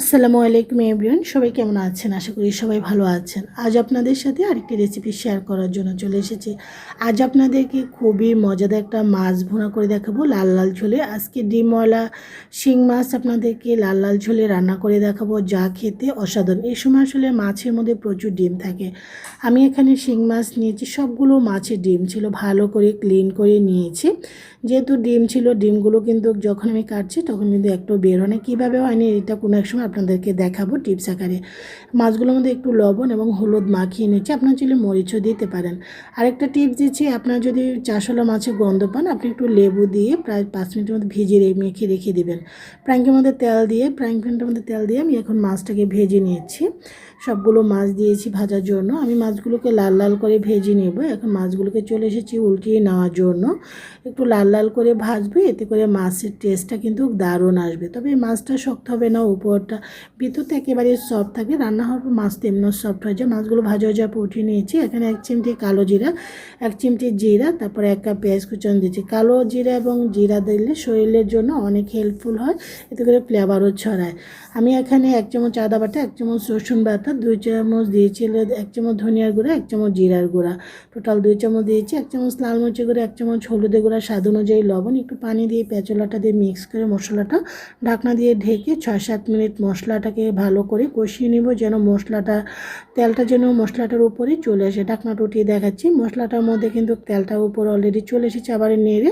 আসসালামু আলাইকুম এভরিওয়ান, সবাই কেমন আছেন? আশা করি সবাই ভালো আছেন। আজ আপনাদের সাথে আরেকটি রেসিপি শেয়ার করার জন্য চলে এসেছি। আজ আপনাদেরকে খুবই মজাদার একটা মাছ ভুনা করে দেখাবো, লাল লাল ঝোলে। আজকে ডিম ডিমওয়ালা শিং মাছ আপনাদেরকে লাল লাল ঝোলে রান্না করে দেখাবো, যা খেতে অসাধারণ। এই সময় আসলে মাছের মধ্যে প্রচুর ডিম থাকে। আমি এখানে শিং মাছ নিয়েছি, সবগুলো মাছের ডিম ছিল, ভালো করে ক্লিন করে নিয়েছি। যেহেতু ডিম ছিল, ডিমগুলো কিন্তু যখন আমি কাটছি, তখন কিন্তু একটু বের হয় না। কীভাবে হয়নি এটা কোনো এক সময় আপনাদেরকে দেখাবো টিপস আকারে। মাছগুলোর মধ্যে একটু লবণ এবং হলুদ মাখিয়ে নিচ্ছি। আপনার চাইলে মরিচও দিতে পারেন। আরেকটা টিপস দিচ্ছি, আপনার যদি চাষলা মাছের গন্ধ পান, আপনি একটু লেবু দিয়ে প্রায় পাঁচ মিনিটের মধ্যে ভিজিয়ে মেখে রেখে দেবেন। প্রাঙ্কের মধ্যে তেল দিয়ে প্রাঙ্ক প্যানটার মধ্যে তেল দিয়ে আমি এখন মাছটাকে ভেজে নিয়েছি সবগুলো মাছ দিয়েছি ভাজার জন্য। আমি মাছগুলোকে লাল লাল করে ভেজে নেব। এখন মাছগুলোকে চলে এসেছি উল্টিয়ে নেওয়ার জন্য। একটু লাল লাল করে ভাজবে, এতে করে মাছের টেস্টটা কিন্তু দারুণ আসবে। তবে মাছটা শক্ত হবে না, উপরটা ভিতরটা একেবারে সফট থাকে, রান্না হওয়ার পর মাছ তেমনও সফট হয়ে। যায় মাছগুলো ভাজা ভাজা উঠিয়ে নিয়েছি, এখানে এক চিমটি কালো জিরা, এক চিমটি জিরা, তারপরে এক কাপ পেঁয়াজ কুচন দিয়েছি। কালো জিরা এবং জিরা দিলে শরীরের জন্য অনেক হেল্পফুল হয়, এতে করে ফ্লেভারও ছড়ায়। আমি এখানে এক চামচ আদা বাটা, এক চামচ রসুন বাটা, দুই চামচ দিয়েছি এক চামচ ধনিয়ার গুঁড়া, এক চামচ জিরার গুঁড়া। টোটাল দুই চামচ দিয়েছি, এক চামচ লাল মরিচের গুঁড়া, এক চামচ হলুদের গুঁড়া, স্বাদ অনুযায়ী লবণ, একটু পানি দিয়ে পেঁচলাটা দিয়ে মিক্স করে মশলাটা ঢাকনা দিয়ে ঢেকে ছয় সাত মিনিট মশলাটাকে ভালো করে কষিয়ে নেব যেন মশলাটা, তেলটা যেন মশলাটার উপরে চলে আসে। ঢাকনাটা উঠিয়ে দেখাচ্ছি। মশলাটার মধ্যে কিন্তু তেলটার উপর অলরেডি চলে এসেছে আবার নেড়ে।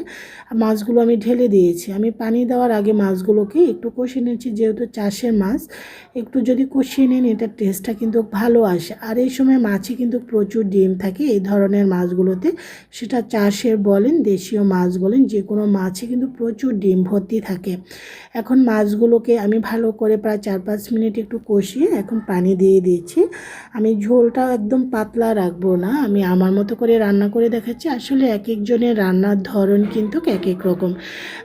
মাছগুলো আমি ঢেলে দিয়েছি। আমি পানি দেওয়ার আগে মাছগুলোকে একটু কষিয়ে নিয়েছি যেহেতু চাষের মাছ। একটু যদি কষিয়ে নেন, এটার টেস্টটা কিন্তু ভালো আসে। আর এই সময় মাছে কিন্তু প্রচুর ডিম থাকে। এই ধরনের মাছগুলোতে সেটা চাষের বলেন, দেশীয় মাছ বলেন, যে কোনো মাছে কিন্তু প্রচুর ডিম ভর্তি থাকে। এখন মাছগুলোকে আমি ভালো করে প্রায় চার পাঁচ মিনিট একটু কষিয়ে এখন পানি দিয়ে দিয়েছি আমি ঝোলটা একদম পাতলা রাখব না, আমি আমার মতো করে রান্না করে দেখাচ্ছি। আসলে এক একজনের রান্নার ধরন কিন্তু এক এক রকম।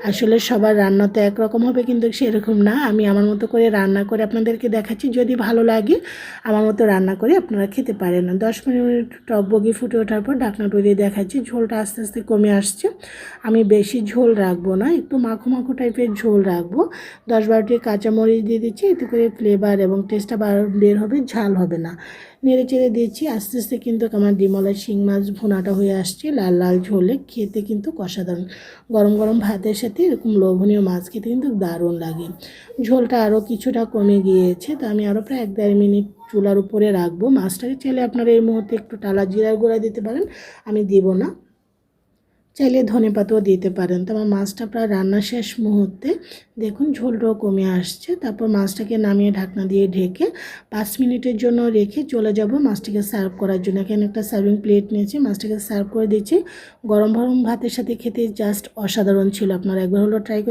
আসলে সবার রান্না তো একরকম হবে কিন্তু সেরকম না। আমি আমার মতো করে রান্না করে আপনাদেরকে দেখাচ্ছি, যদি ভালো লাগে আমার মতো রান্না করে আপনারা খেতে পারেন না। দশ মিনিট টক বগি ফুটে ওঠার পর ঢাকনা টরিয়ে দেখাচ্ছি, ঝোলটা আস্তে আস্তে কমে আসছে। আমি বেশি ঝোল রাখব না, একটু মাখো মাখো টাইপের ঝোল রাখব। দশ বারোটি কাঁচামরিচ দিয়ে দিচ্ছি এতে করে ফ্লেভার এবং টেস্টটা বের হবে, ঝাল হবে না। নেড়ে চেড়ে দিয়েছি, আস্তে আস্তে কিন্তু আমার ডিমলা শিং মাছ ভুনাটা হয়ে আসছে, লাল লাল ঝোলে, খেতে কিন্তু অসাধারণ। গরম গরম ভাতের সাথে এরকম লোভনীয় মাছ খেতে কিন্তু দারুণ লাগে। ঝোলটা আরও কিছুটা কমে গিয়েছে, তো আমি আরও প্রায় এক দেড় মিনিট চুলার উপরে রাখব। মাছটাকে চাইলে আপনারা এই মুহূর্তে একটু টালা জিরার গুঁড়া দিতে পারেন, আমি দেবো না। চাইলে ধনে পাতাও দিতে পারেন। তো আমার মাছটা প্রায় রান্না শেষ মুহূর্তে দেখুন ঝোলটাও কমে আসছে। তারপর মাছটাকে নামিয়ে ঢাকনা দিয়ে ঢেকে পাঁচ মিনিটের জন্য রেখে চলে যাব মাছটিকে সার্ভ করার জন্য। এখানে একটা সার্ভিং প্লেট নিয়েছি, মাছটাকে সার্ভ করে দিচ্ছি। গরম গরম ভাতের সাথে খেতে জাস্ট অসাধারণ ছিল। আপনারা একবার হলো ট্রাই